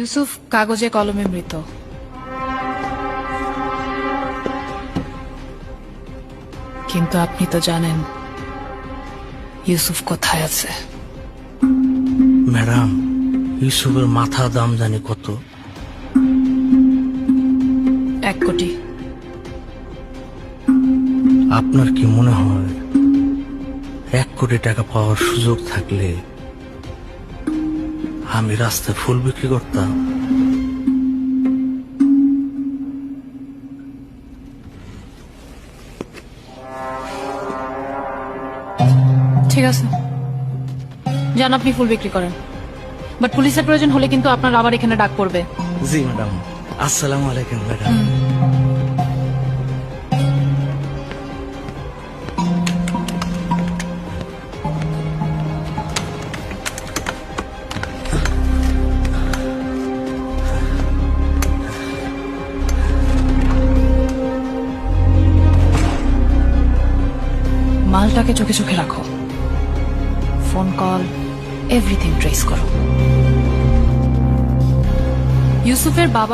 ইউসুফ কাগজে কলমে মৃত। কিন্তু আপনি তো জানেন ইউসুফ কোথায় আছে। ম্যাডাম ইউসুফের মাথা দাম জানি কত? এক কোটি। আপনার কি মনে হয় এক কোটি টাকা পাওয়ার সুযোগ থাকলে আমি রাস্তায় ফুল বিক্রি করতাম। ঠিক আছে। যান আপনি ফুল বিক্রি করেন। বাট পুলিশের প্রয়োজন হলে কিন্তু আপনার আবার এখানে ডাক পড়বে। জি ম্যাডাম। আসসালামু আলাইকুম ম্যাডাম। মালটাকে চোখে চোখে রাখো। ফোন কল এভরিথিং ট্রেস করো। ইউসুফের বাবা